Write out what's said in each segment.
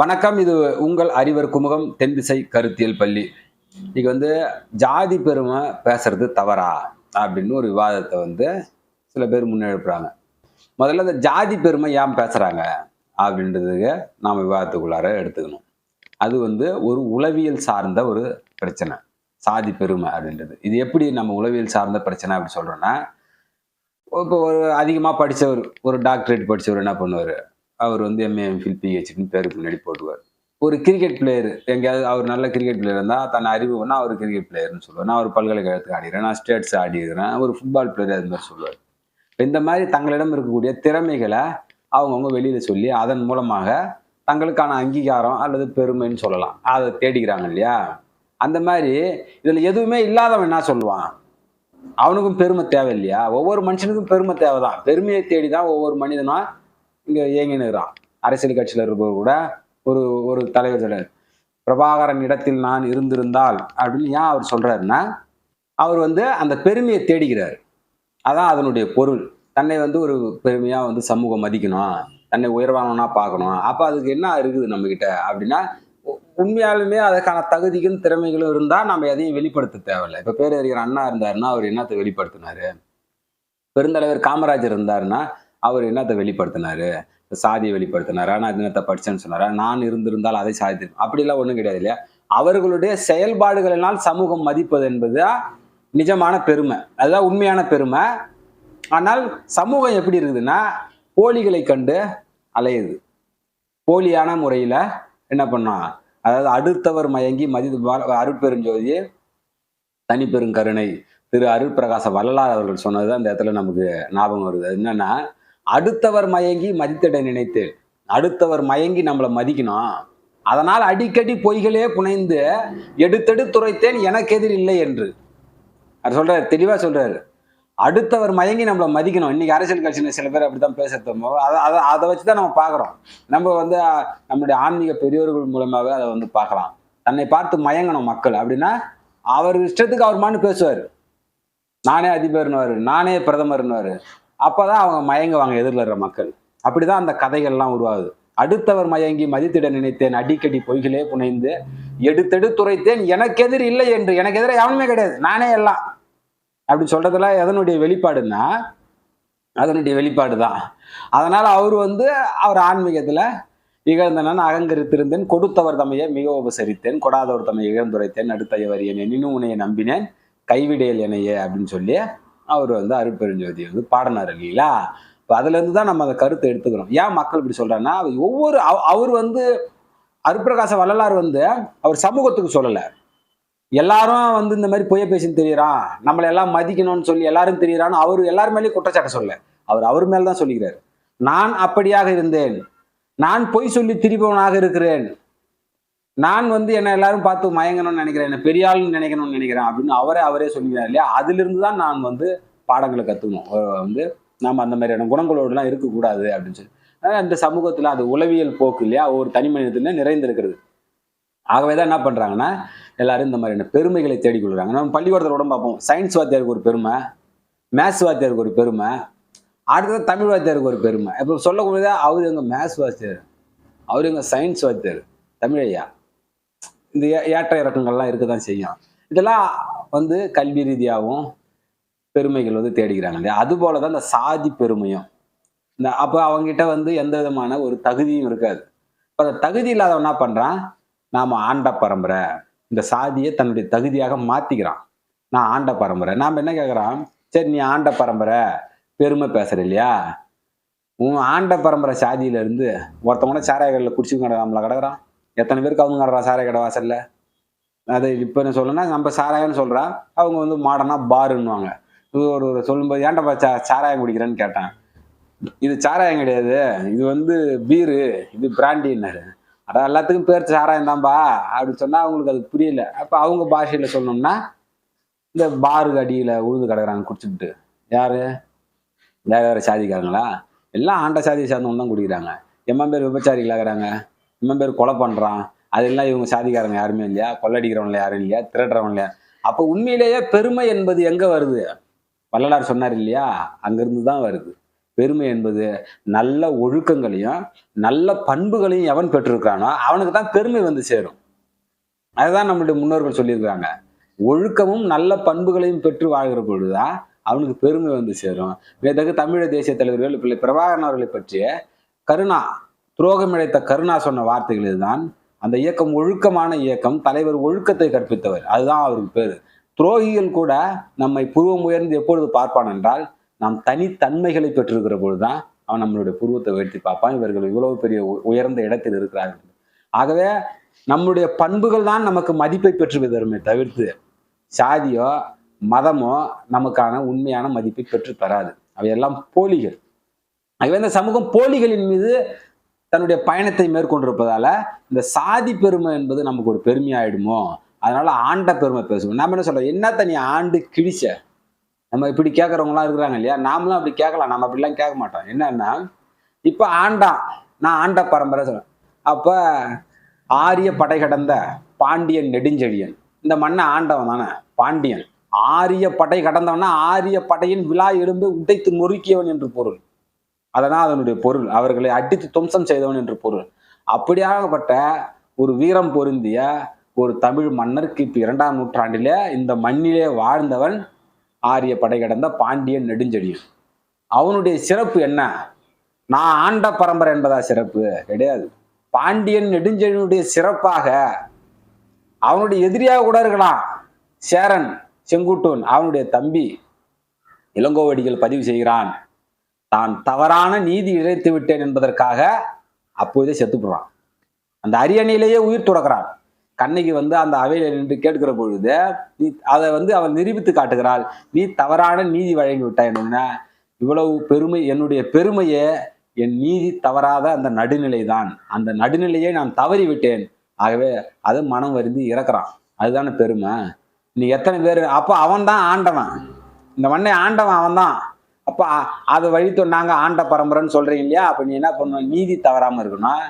வணக்கம் இது உங்கள் அறிவர் குமுகம் தென்திசை கருத்தியல் பள்ளி. இன்னைக்கு வந்து ஜாதி பெருமை பேசுறது தவறா? அப்படின்னு ஒரு விவாதத்தை வந்து சில பேர் முன்னெடுப்புறாங்க. முதல்ல அந்த ஜாதி பெருமை ஏன் பேசுறாங்க? அப்படின்றதுக்கு நாம் விவாதத்துக்குள்ளார எடுத்துக்கணும். அது வந்து ஒரு உளவியல் சார்ந்த ஒரு பிரச்சனை. சாதி பெருமை அப்படின்றது. இது எப்படி நம்ம உளவியல் சார்ந்த பிரச்சனை அப்படி சொல்கிறோன்னா இப்போ ஒரு அதிகமாக படித்தவர் ஒரு டாக்டரேட் படித்தவர் என்ன பண்ணுவார்? அவர் வந்து எம்ஏ எம்ஃபில் பிஹெச்டின்னு பேருக்கு முன்னாடி போடுவார். ஒரு கிரிக்கெட் பிளேயர் எங்கேயாவது அவர் நல்ல கிரிக்கெட் பிளேயர் இருந்தால் தன் அறிவு வேணா அவர் கிரிக்கெட் பிளேயர்னு சொல்லுவார். நான் ஒரு பல்கலைக்கழகத்துக்கு ஆடிக்கிறேன் நான் ஸ்டேட்ஸ் ஆடிக்கிறேன் ஒரு ஃபுட்பால் பிளேயர் அது மாதிரி சொல்லுவார். இந்த மாதிரி தங்களிடம் இருக்கக்கூடிய திறமைகளை அவங்கவுங்க வெளியில் சொல்லி அதன் மூலமாக தங்களுக்கான அங்கீகாரம் அல்லது பெருமைன்னு சொல்லலாம். அதை தேடிக்கிறாங்க இல்லையா? அந்த மாதிரி இதில் எதுவுமே இல்லாதவன் என்ன சொல்லுவான்? அவனுக்கும் பெருமை தேவை இல்லையா ஒவ்வொரு மனுஷனுக்கும் பெருமை தேவை தான் பெருமையை தேடி தான் ஒவ்வொரு மனிதனும் இங்கே இயங்கினுறான் அரசியல் கட்சியில் இருப்பவர் கூட ஒரு ஒரு தலைவர் சொல்றாரு பிரபாகரன் இடத்தில் நான் இருந்திருந்தால் அப்படின்னு ஏன் அவர் சொல்றாருன்னா அவர் வந்து அந்த பெருமையை தேடுகிறார் அதான் அதனுடைய பொருள். தன்னை வந்து ஒரு பெருமையாக வந்து சமூகம் மதிக்கணும் தன்னை உயர்வானவனா பார்க்கணும். அப்போ அதுக்கு என்ன இருக்குது நம்மக்கிட்ட அப்படின்னா உ- உண்மையாலுமே அதுக்கான தகுதிகளும் திறமைகளும் இருந்தால் நம்ம எதையும் வெளிப்படுத்த தேவையில்லை. இப்போ பேரறிஞர் அண்ணா இருந்தாருன்னா அவர் என்னத்தை வெளிப்படுத்தினாரு? பெருந்தலைவர் காமராஜர் இருந்தாருன்னா அவர் என்னத்தை வெளிப்படுத்தினாரு? சாதியை வெளிப்படுத்தினாரா? நான் என்னத்தை படிச்சேன்னு சொன்னாரா? நான் இருந்திருந்தால் அதை சாதித்து அப்படிலாம் ஒன்றும் கிடையாது இல்லையா? அவர்களுடைய செயல்பாடுகளினால் சமூகம் மதிப்பது என்பது நிஜமான பெருமை. அதுதான் உண்மையான பெருமை. ஆனால் சமூகம் எப்படி இருக்குதுன்னா போலிகளை கண்டு அலையுது. போலியான முறையில் என்ன பண்ணா அதாவது அடுத்தவர் மயங்கி மதி அருட்பெருஞ்சோதி தனிப்பெருங்கருணை திரு அருட்பிரகாச வள்ளலார் அவர்கள் சொன்னது அந்த இடத்துல நமக்கு ஞாபகம் வருது. அது என்னன்னா அடுத்தவர் மயங்கி மதித்திட நினைத்தேன். அடுத்தவர் மயங்கி நம்மளை மதிக்கணும். அதனால் அடிக்கடி பொய்களே புனைந்து எடுத்தெடுத்துரைத்தேன் எனக்கு எதிர் இல்லை என்று. அவர் சொல்றாரு தெளிவா சொல்றாரு. அடுத்தவர் மயங்கி நம்மளை மதிக்கணும். இன்னைக்கு அரசியல் கட்சியில் சில பேர் அப்படித்தான் பேசுறதோ அதை அதை அதை வச்சு தான் நம்ம பார்க்குறோம். நம்ம வந்து நம்மளுடைய நம்முடைய ஆன்மீக பெரியோர்கள் மூலமாகவே அதை வந்து பார்க்கலாம். தன்னை பார்த்து மயங்கணும் மக்கள் அப்படின்னா அவர் இஷ்டத்துக்கு அவர் மான்னு பேசுவார். நானே அதிபர்னுவார் நானே பிரதமர்னுவார் அப்பதான் அவங்க மயங்குவாங்க எதிரில் இருக்கிற மக்கள். அப்படிதான் அந்த கதைகள்லாம் உருவாகுது. அடுத்தவர் மயங்கி மதித்திட நினைத்தேன் அடிக்கடி பொய்களே புனைந்து எடுத்தெடுத்துரைத்தேன் எனக்கு எதிர் இல்லை என்று எனக்கு எதிராக எவனுமே கிடையாது நானே எல்லாம். அப்படி சொல்றதுல எதனுடைய வெளிப்பாடுன்னா அதனுடைய வெளிப்பாடு தான் அதனால அவர் வந்து அவர் ஆன்மீகத்துல இகழ்ந்தனன் அகங்கரித்திருந்தேன் கொடுத்தவர் தமையை மிக உபசரித்தேன் கொடாதவர் தம்மை இழந்துரைத்தேன் அடுத்தையவர் என்னை நின்னு உனையை நம்பினேன் கைவிடேல் என்னையே அப்படின்னு சொல்லி அவர் வந்து அருட்பெருஞ்சோதி வந்து பாடினார் இல்லைங்களா? இப்போ அதுலேருந்து தான் நம்ம அந்த கருத்தை எடுத்துக்கிறோம். ஏன் மக்கள் இப்படி சொல்கிறாங்கன்னா ஒவ்வொரு அவர் வந்து அருட்பிரகாச வள்ளலார் வந்து அவர் சமூகத்துக்கு சொல்லலை. எல்லாரும் வந்து இந்த மாதிரி பொய்ய பேசின்னு தெரியறான். நம்மளை எல்லாம் மதிக்கணும்னு சொல்லி எல்லாரும் தெரியறான்னு அவர் எல்லாரும் மேலேயும் குற்றச்சாட்டை சொல்ல அவர் அவர் மேல் தான் சொல்லிக்கிறார். நான் அப்படியாக இருந்தேன். நான் பொய் சொல்லி திரிபவனாக இருக்கிறேன். நான் வந்து என்ன எல்லாரும் பார்த்து மயங்கணும்னு நினைக்கிறேன் என்ன பெரிய ஆள்னு நினைக்கணும்னு நினைக்கிறேன் அப்படின்னு அவரே அவரே சொல்லிக்கிறார் இல்லையா? அதிலிருந்து தான் நான் வந்து பாடங்களை கற்றுக்கணும் வந்து நாம் அந்த மாதிரியான குணங்களோடலாம் இருக்கக்கூடாது அப்படின்னு சொல்லி. அதனால இந்த சமூகத்தில் அது உளவியல் போக்கு இல்லையா ஒரு தனி மனிதத்துல நிறைந்திருக்கிறது. ஆகவே தான் என்ன பண்ணுறாங்கன்னா எல்லாரும் இந்த மாதிரியான பெருமைகளை தேடிக்கொள்கிறாங்க நம்ம பள்ளிக்கூடத்தில் கூட பார்ப்போம். சயின்ஸ் வாத்தியாருக்கு ஒரு பெருமை மேத்ஸ் வாத்தியாருக்கு ஒரு பெருமை அடுத்தது தமிழ் வாத்தியாருக்கு ஒரு பெருமை. இப்போ சொல்லக்கூடியதா அவர் எங்கள் மேத்ஸ் வாத்தியார் அவர் எங்கள் சயின்ஸ் வாத்தியார் தமிழ் ஐயா. இந்த ஏ- ஏற்ற இறக்கங்கள்லாம் இருக்க தான் செய்யும். இதெல்லாம் வந்து கல்வி ரீதியாகவும் பெருமைகள் வந்து தேடிக்கிறாங்க இல்லையா? அதுபோல தான் இந்த சாதி பெருமையும். இந்த அப்போ அவங்ககிட்ட வந்து எந்த விதமான ஒரு தகுதியும் இருக்காது. இப்போ அந்த தகுதி இல்லாதவன் என்ன பண்ணுறான் நாம் ஆண்ட பரம்பரை. இந்த சாதியை தன்னுடைய தகுதியாக மாற்றிக்கிறான் நான் ஆண்ட பரம்பரை. நாம் என்ன கேட்குறான் சரி நீ ஆண்ட பரம்பரை. பெருமை பேசுற இல்லையா? உன் ஆண்ட பரம்பரை சாதியில இருந்து ஒருத்தவங்க சாராய கடையில் குடிச்சு நம்மளை கிடக்குறான். எத்தனை பேருக்கு அவங்க கிடறா சாராய கடை வாசல்ல. அது இப்போ என்ன சொல்லணும்னா நம்ம சாராயம்னு சொல்கிறா அவங்க வந்து மாடனா பாருன்னுவாங்க. இது ஒரு ஒரு சொல்லும்போது ஏன்டா சா சாராயம் குடிக்கிறேன்னு கேட்டேன். இது சாராயம் கிடையாது. இது வந்து பீரு. இது பிராண்டின்னாரு. அதான் எல்லாத்துக்கும் பேர் சாராயம் தான்பா அப்படின்னு சொன்னால் அவங்களுக்கு அது புரியல. அப்போ அவங்க பாஷையில் சொல்லணும்னா இந்த பாருக்கு அடியில் உழுது கிடக்குறாங்க குடிச்சுட்டு யார்? வேறு வேறு சாதிக்காரங்களா? எல்லாம் ஆண்ட சாதியை சார்ந்தவங்க தான் குடிக்கிறாங்க. எம்மா பேர் விபச்சாரிகளாகிறாங்க. எம்மன் பேர் கொலை பண்றான். அதெல்லாம் இவங்க சாதிக்காரங்க யாருமே இல்லையா? கொள்ளடிக்கிறவங்கள யாரும் இல்லையா? திரட்டுறவங்க இல்லையா? அப்போ உண்மையிலேயே பெருமை என்பது எங்கே வருது? வள்ளலார் சொன்னார் இல்லையா? அங்கேருந்து தான் வருது. பெருமை என்பது நல்ல ஒழுக்கங்களையும் நல்ல பண்புகளையும் எவன் பெற்றிருக்கானோ அவனுக்கு தான் பெருமை வந்து சேரும். அதுதான் நம்மளுடைய முன்னோர்கள் சொல்லியிருக்காங்க ஒழுக்கமும் நல்ல பண்புகளையும் பெற்று வாழ்கிற பொழுதுதான் அவனுக்கு பெருமை வந்து சேரும். இதற்கு தமிழக தேசிய தலைவர்கள் பிள்ளை பிரபாகரன் அவர்களை பற்றிய கருணா துரோகமிழைத்த கருணா சொன்ன வார்த்தைகள் இதுதான். அந்த இயக்கம் ஒழுக்கமான இயக்கம் தலைவர் ஒழுக்கத்தை கற்பித்தவர். அதுதான் அவருக்கு பேர். துரோகிகள் கூட நம்மை புருவம் உயர்ந்து எப்பொழுது பார்ப்பான் என்றால் நாம் தனித்தன்மைகளை பெற்றிருக்கிற பொழுதுதான் அவன் நம்மளுடைய புருவத்தை உயர்த்தி பார்ப்பான். இவர்கள் இவ்வளவு பெரிய உயர்ந்த இடத்தில் இருக்கிறார்கள். ஆகவே நம்முடைய பண்புகள் தான் நமக்கு மதிப்பை பெற்று தருமே தவிர்த்து சாதியோ மதமோ நமக்கான உண்மையான மதிப்பை பெற்று தராது. அவையெல்லாம் போலிகள். ஆகவே இந்த சமூகம் போலிகளின் மீது தன்னுடைய பயணத்தை மேற்கொண்டிருப்பதால இந்த சாதி பெருமை என்பது நமக்கு ஒரு பெருமையாயிடுமோ? அதனால ஆண்ட பெருமை பேசுவோம். நாம என்ன சொல்றோம்? என்னத்த நீ ஆண்டு கிழிச்ச? நம்ம இப்படி கேட்கறவங்களாம் இருக்கிறாங்க இல்லையா? நாமளும் அப்படி கேட்கலாம். நம்ம அப்படிலாம் கேட்க மாட்டோம். என்னன்னா இப்ப ஆண்டான் நான் ஆண்ட பரம்பரை சொல்றேன். அப்ப ஆரிய படை கடந்த பாண்டியன் நெடுஞ்செழியன். இந்த மண்ணை ஆண்டவன் தானே? பாண்டியன். ஆரிய படை கடந்தவனா ஆரிய படையின் விழா எலும்பு உடைத்து நொறுக்கியவன் என்று பொருள். அதனால் அதனுடைய பொருள். அவர்களை அடித்து துவம்சம் செய்தவன் என்று பொருள். அப்படியாகப்பட்ட ஒரு வீரம் பொருந்திய ஒரு தமிழ் மன்னர் கிபி இரண்டாம் நூற்றாண்டிலே இந்த மண்ணிலே வாழ்ந்தவன் ஆரிய படை கடந்த பாண்டியன் நெடுஞ்செழியன். அவனுடைய சிறப்பு என்ன? நான் ஆண்ட பரம்பரை என்பதா சிறப்பு? கிடையாது. பாண்டியன் நெடுஞ்செழியனுடைய சிறப்பாக அவனுடைய எதிரியாக கூட இருக்கலாம். சேரன் செங்குட்டூன் அவனுடைய தம்பி இளங்கோவடிகள் பதிவு செய்கிறான். தான் தவறான நீதி இழைத்து விட்டேன் என்பதற்காக அப்போதே செத்துப்படுறான். அந்த அரியணையிலேயே உயிர் துறக்கிறான். கண்ணகி வந்து அந்த அவையில நின்று கேட்கிற பொழுது நீ அதை வந்து அவள் நிரூபித்து காட்டுகிறாள். நீ தவறான நீதி வழங்கி விட்டாய் என்ன? இவ்வளவு பெருமை என்னுடைய பெருமையே என் நீதி தவறாத அந்த நடுநிலை தான் அந்த நடுநிலையை நான் தவறி விட்டேன் ஆகவே அது மனம் வருந்தி இறக்குறான். அதுதானே பெருமை. நீ எத்தனை பேர் அப்போ அவன் தான் ஆண்டவன். இந்த மண்ணை ஆண்டவன் அவன் தான் அப்போ அதை வழி நாங்க ஆண்ட பரம்பரைன்னு சொல்கிறீங்க இல்லையா? அப்போ நீ என்ன பண்ணணும் நீதி தவறாமல் இருக்கணும்.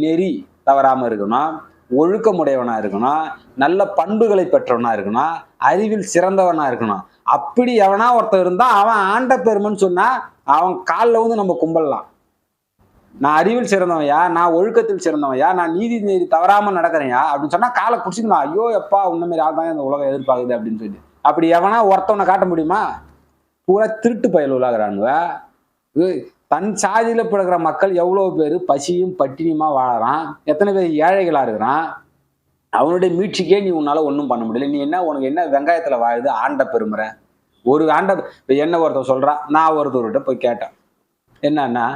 நெறி தவறாமல் இருக்கணும். ஒழுக்கமுடையவனாக இருக்கணும். நல்ல பண்புகளை பெற்றவனாக இருக்கணும். அறிவில் சிறந்தவனாக இருக்கணும். அப்படி எவனா ஒருத்தன் இருந்தால் அவன் ஆண்ட பெருமைன்னு சொன்னால் அவன் காலில் வந்து நம்ம கும்பலாம். நான் அறிவில் சிறந்தவன்யா? நான் ஒழுக்கத்தில் சிறந்தவன்யா? நான் நீதி நெறி தவறாமல் நடக்கிறேன்யா? அப்படின்னு சொன்னால் காலை பிடிச்சிக்கணும் ஐயோ எப்பா உன்ன மாதிரி ஆள் தான் இந்த உலகம் எதிர்பார்க்குது அப்படின்னு சொல்லி அப்படி எவனா ஒருத்தவனை காட்ட முடியுமா? பூரா திருட்டு பயல் உலாகிறானுவ தன் சாதியில் பிறகுற மக்கள் எவ்வளோ பேர் பசியும் பட்டினியுமா வாழறான்? எத்தனை பேர் ஏழைகளாக இருக்கிறான்? அவனுடைய மீட்சிக்கே நீ உன்னால் ஒன்றும் பண்ண முடியல. நீ என்ன உனக்கு என்ன வெங்காயத்தில் வாழுது? ஆண்ட பெருமுறை. ஒரு ஆண்ட இப்போ என்ன ஒருத்தன் சொல்கிறான் நான் ஒருத்தர்கிட்ட போய் கேட்டேன். என்னன்னா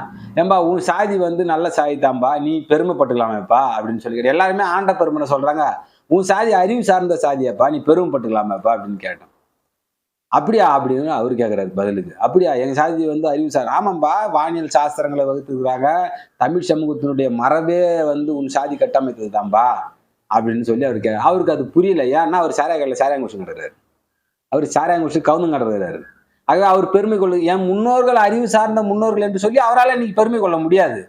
ஏம்பா உன் சாதி வந்து நல்ல சாதி தான்பா நீ பெருமைப்பட்டுக்கலாமேப்பா அப்படின்னு சொல்லி எல்லாருமே ஆண்ட பெருமனை சொல்கிறாங்க உன் சாதி அறிவு சார்ந்த சாதியாப்பா. நீ பெருமைப்பட்டுக்கலாமேப்பா அப்படின்னு கேட்டேன். அப்படியா? அப்படின்னு அவர் கேட்குறாரு பதிலுக்கு. அப்படியா? எங்க சாதி வந்து அறிவு சார். ஆமாம்பா வானியல் சாஸ்திரங்களை வகுத்துக்கிறாங்க தமிழ் சமூகத்தினுடைய மரபே வந்து உன் சாதி கட்டமைத்தது தான்பா அப்படின்னு சொல்லி அவர் கே அவருக்கு அது புரியல. ஏன்னா அவர் சாராயக்கல்ல சாராயங்குஷம் கட்டுறாரு. அவர் சாராயங்குஷம் கவுந்தம் கட்டுறாரு ஆகவே அவர் பெருமை கொள்ள என் முன்னோர்கள் அறிவு சார்ந்த முன்னோர்கள் என்று சொல்லி அவரால் இன்னைக்கு பெருமை கொள்ள முடியாது.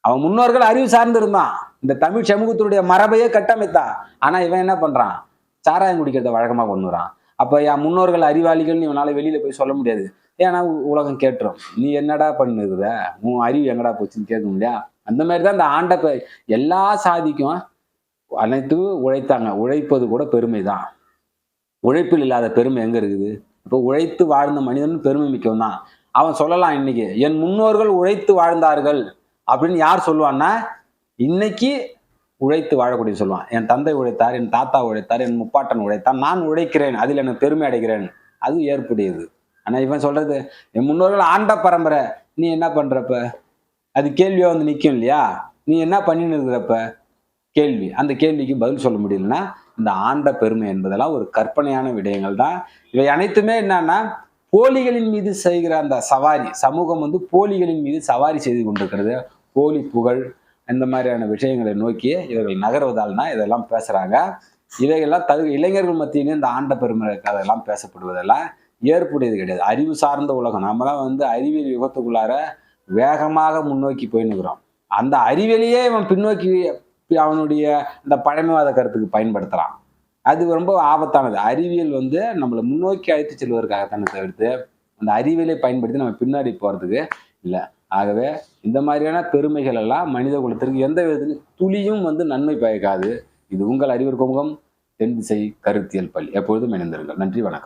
அவன் முன்னோர்கள் அறிவு சார்ந்திருந்தான். இந்த தமிழ் சமூகத்தினுடைய மரபையே கட்டமைத்தான். ஆனால் இவன் என்ன பண்ணுறான் சாராயம் குடிக்கிறத வழக்கமாக கொண்டு வரான். அப்ப என் முன்னோர்கள் அறிவாளிகள்னு இவனால வெளியில போய் சொல்ல முடியாது. ஏன்னா உ- உலகம் கேட்டுரும். நீ என்னடா பண்ணுதுத உன் அறிவு எங்கடா போச்சுன்னு கேட்க முடியா அந்த மாதிரி தான் இந்த ஆண்ட எல்லா சாதிக்கும் அனைத்து உழைத்தாங்க. உழைப்பது கூட பெருமை தான் உழைப்பில் இல்லாத பெருமை எங்க இருக்குது? இப்போ உழைத்து வாழ்ந்த மனிதன் பெருமை மிக்கவன் தான் அவன் சொல்லலாம் இன்னைக்கு என் முன்னோர்கள் உழைத்து வாழ்ந்தார்கள் அப்படின்னு யார் சொல்லுவான்னா இன்னைக்கு உழைத்து வாழக்கூடிய சொல்லுவான். என் தந்தை உழைத்தார் என் தாத்தா உழைத்தார் என் முப்பாட்டன் உழைத்தான் நான் உழைக்கிறேன் அதில் எனக்கு பெருமை அடைகிறேன். அது ஏற்புடையது. ஆனால் இவன் சொல்றது என் முன்னோர்கள் ஆண்ட பரம்பரை நீ என்ன பண்றப்ப? அது கேள்வியா வந்து நிற்கும் இல்லையா? நீ என்ன பண்ணின்னு இருக்கிறப்ப? கேள்வி. அந்த கேள்விக்கு பதில் சொல்ல முடியலன்னா இந்த ஆண்ட பெருமை என்பதெல்லாம் ஒரு கற்பனையான விடயங்கள் தான். இவை அனைத்துமே என்னன்னா போலிகளின் மீது செய்கிற அந்த சவாரி சமூகம் வந்து போலிகளின் மீது சவாரி செய்து கொண்டிருக்கிறது. போலி புகழ் இந்த மாதிரியான விஷயங்களை நோக்கி இவர்கள் நகர்வதால்னா இதெல்லாம் பேசுகிறாங்க இவைகள்லாம் தகு இளைஞர்கள் மத்தியிலும் இந்த ஆண்ட பெருமை கதையெல்லாம் பேசப்படுவதெல்லாம் ஏற்புடையது கிடையாது. அறிவு சார்ந்த உலகம். நம்மலாம் வந்து அறிவியல் யுகத்துக்குள்ளார வேகமாக முன்னோக்கி போயின்னுக்கிறோம். அந்த அறிவியலையே இவன் பின்னோக்கி அவனுடைய இந்த பழமைவாத கருத்துக்கு பயன்படுத்துகிறான் அது ரொம்ப ஆபத்தானது. அறிவியல் வந்து நம்மளை முன்னோக்கி அழைத்து செல்வதற்காகத்தானே தவிர்த்து அந்த அறிவியலை பயன்படுத்தி நம்ம பின்னாடி போகிறதுக்கு இல்லை. ஆகவே இந்த மாதிரியான பெருமைகள் எல்லாம் மனித குலத்திற்கு எந்த விதத்திலும் துளியும் வந்து நன்மை பயக்காது. இது உங்கள் அறிவர் குமுகம் தென் திசை கருத்தியல் பள்ளி. எப்பொழுதும் இணைந்திருங்கள். நன்றி வணக்கம்.